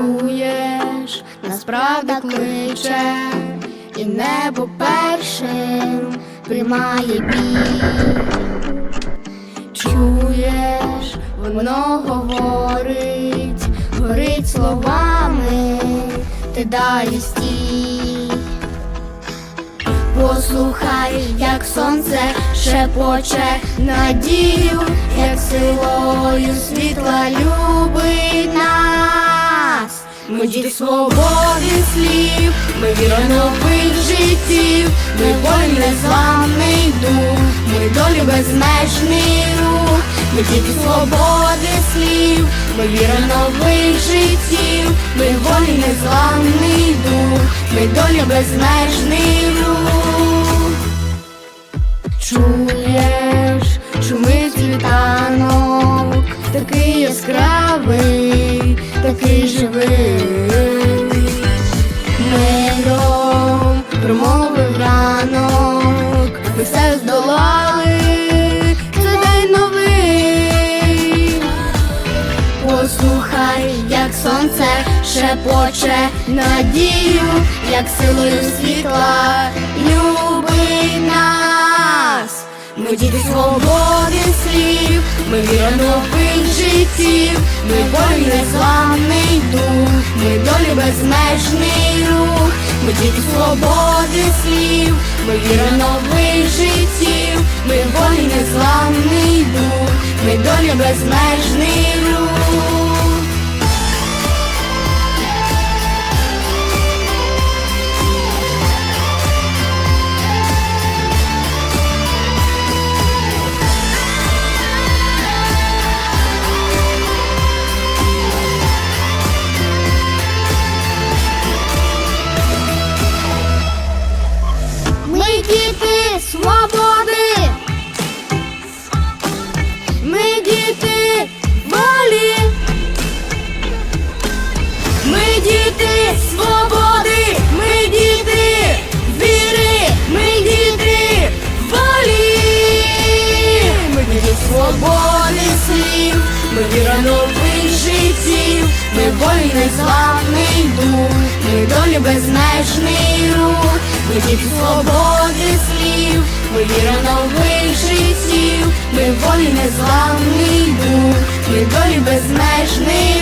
Чуєш, нас правда кличе, і небо першим приймає бій. Чуєш, воно говорить, горить словами, ти далі стій. Послухай, як сонце шепоче надію, як силою світла нас. Ми діти свободи слів, ми віра нових життів, ми волі незламний дух, ми долі безмежний рух, ми діти свободи слів, ми віра нових життів, ми волі незламний дух, ми долі безмежний рух. Чуєш, шумить світанок, такий яскравий, такий живий. Сонце шепоче надію, як силою світла любить нас. Ми діти свободи слів, ми віра нових життів, ми волі незламний дух, ми долі безмежний рух, ми діти свободи слів, ми віра нових життів, ми волі незламний дух, ми долі безмежний рух. Ми незламний дух. Ми долі безмежний рух. Ми діти свободи слів. Ми віра нових життів. Ми волі незламний дух. Ми долі безмежний.